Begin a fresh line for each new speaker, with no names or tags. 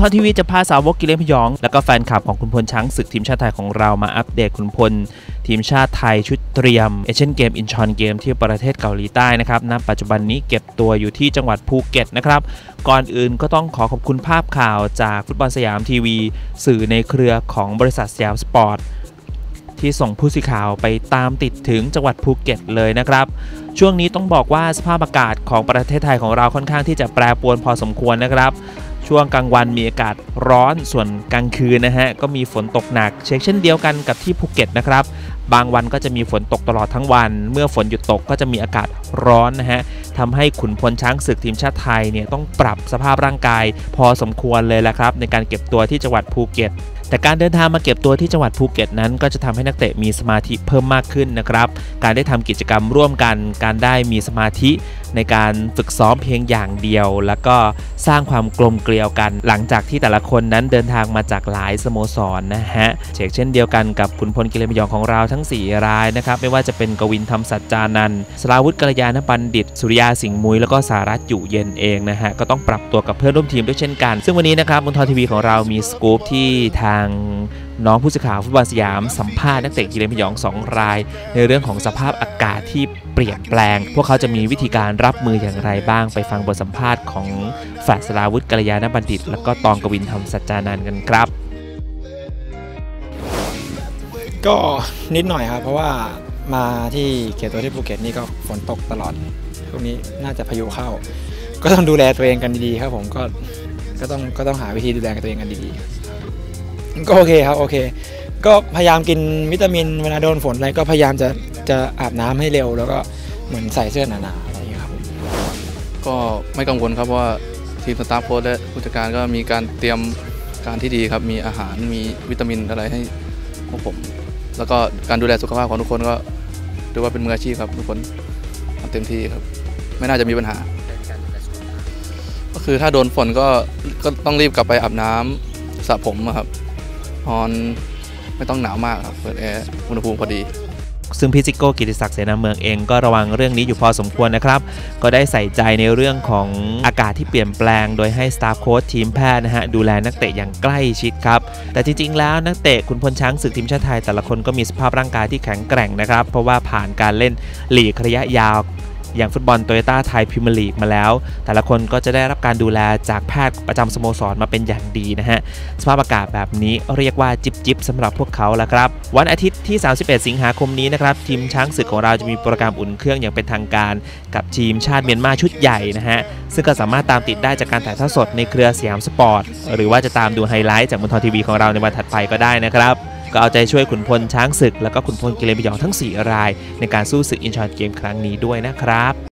ทรทีวีจะพาสาวกกิเลนพยอง และก็แฟนคลับของคุณพลช้างศึกทีมชาติไทยของเรามาอัปเดตคุณพล ทีมชาติไทยชุดเตรียมเอเชียนเกมอินชอนเกมที่ประเทศเกาหลีใต้นะครับณปัจจุบันนี้เก็บตัวอยู่ที่จังหวัดภูเก็ตนะครับก่อนอื่นก็ต้องขอขอบคุณภาพข่าวจากฟุตบอลสยามทีวี สื่อในเครือของบริษัทสยามสปอร์ตที่ส่งผู้สื่อข่าวไปตามติดถึงจังหวัดภูเก็ตเลยนะครับ ช่วงนี้ต้องบอกว่าสภาพอากาศของประเทศไทยของเราค่อนข้างที่จะแปรปรวนพอสมควรนะครับ ช่วงกลางวันมีอากาศร้อนส่วนกลางคืนนะฮะก็มีฝนตกหนักเช็คเช่นเดียวกันกับที่ภูเก็ตนะครับ บางวันก็จะมีฝนตกตลอดทั้งวัน เมื่อฝนหยุดตกก็จะมีอากาศร้อนนะฮะทำให้ขุนพลช้างศึกทีมชาติไทยเนี่ยต้องปรับสภาพร่างกาย พอสมควรเลยแหละครับ ในการเก็บตัวที่จังหวัดภูเก็ต แต่การเดินทางมาเก็บตัวที่จังหวัดภูเก็ตนั้น ก็จะทำให้นักเตะมีสมาธิเพิ่มมากขึ้นนะครับ การได้ทำกิจกรรมร่วมกัน การได้มีสมาธิในการฝึกซ้อมเพียงอย่างเดียว แล้วก็สร้างความกลมเกลียวกัน หลังจากที่แต่ละคนนั้นเดินทางมาจากหลายสโมสรนนะฮะเช่เช่นเดียวกันกับขุนพลกิเลนพยองของเราทั้ง 4 รายนะครับ ไม่ว่าจะเป็นกวินธรรมสัจจานันสราวุธกัลยาณบัณฑิต สุริยาสิงห์มุยแล้วก็สารัตอยู่เย็นเองนะฮะก็ต้องปรับตัวกับเพื่อนร่วมทีมด้วยเช่นกัน ซึ่งวันนี้นะครับบนทอทีวีของเรามีสกู๊ปที่ทางน้องผู้สื่อข่าวฟุตบอลสยามสัมภาษณ์นักเตะกีฬาพยอง2ราย ในเรื่องของสภาพอากาศที่เปลี่ยนแปลง พวกเขาจะมีวิธีการรับมืออย่างไรบ้าง ไปฟังบทสัมภาษณ์ของแฟสลาวุฒิกัลยาณบัณฑิต แล้วก็ตองกวินธรรมสัจจานันกันครับ
ก็นิดหน่อยครับ เพราะว่ามาที่เขตตัวที่ภูเก็ตนี่ก็ฝนตกตลอดช่วงนี้น่าจะพายุเข้า ก็ต้องดูแลตัวเองกันดีๆครับผมก็ก็ต้องก็ต้องหาวิธีดูแลตัวเองกันดีๆ ก็โอเคครับโอเค ก็พยายามกินวิตามินเวลาโดนฝนอะไรก็พยายามจะจะอาบน้ำให้เร็ว แล้วก็เหมือนใส่เสื้อหนาๆอะไรอย่างเงี้ยครับ
ก็ไม่กังวลครับเพราะว่าทีมสตาฟโค้ชและผู้จัดการก็มีการเตรียมการที่ดีครับ มีอาหารมีวิตามินอะไรให้พวกผม แล้วก็การดูแลสุขภาพของทุกคนก็ถือว่าเป็นมืออาชีพครับทุกคนทำเต็มที่ครับ ไม่น่าจะมีปัญหา ก็คือถ้าโดนฝนก็ก็ต้องรีบกลับไปอาบน้ำสระผมครับ นอนไม่ต้องหนาวมากครับเปิดแอร์อุณหภูมิพอดี
ซึ่งพี่ซิโก้กิติศักดิ์เสนาเมืองเองก็ระวังเรื่องนี้อยู่พอสมควรนะครับ ก็ได้ใส่ใจในเรื่องของอากาศที่เปลี่ยนแปลง โดยให้สตาฟโค้ชทีมแพทย์นะฮะ ดูแลนักเตะอย่างใกล้ชิดครับ แต่จริง ๆ แล้วนักเตะขุนพลช้างศึกทีมชาติไทยแต่ละคนก็มีสภาพร่างกายที่แข็งแกร่งนะครับ เพราะว่าผ่านการเล่นหลีกระยะยาว อย่างฟุตบอลโตโยต้าไทยพรีเมียร์ลีกมาแล้ว แต่ละคนก็จะได้รับการดูแลจากแพทย์ประจำสโมสรมาเป็นอย่างดีนะฮะ สภาพอากาศแบบนี้เรียกว่าจิบจิบสำหรับพวกเขาแล้วครับ วันอาทิตย์ที่ 31 สิงหาคมนี้นะครับ ทีมช้างศึกของเราจะมีโปรแกรมอุ่นเครื่องอย่างเป็นทางการ กับทีมชาติเมียนมาชุดใหญ่นะฮะ ซึ่งก็สามารถตามติดได้จากการถ่ายทอดสดในเครือสยามสปอร์ตหรือว่าจะตามดูไฮไลท์จากบนทอทีวีของเราในวันถัดไปก็ได้นะครับ ก็เอาใจช่วยขุนพลช้างศึก แล้วก็ขุนพลกิเลนพยองทั้ง 4 ราย ในการสู้ศึกอินชอนเกมครั้งนี้ด้วยนะครับ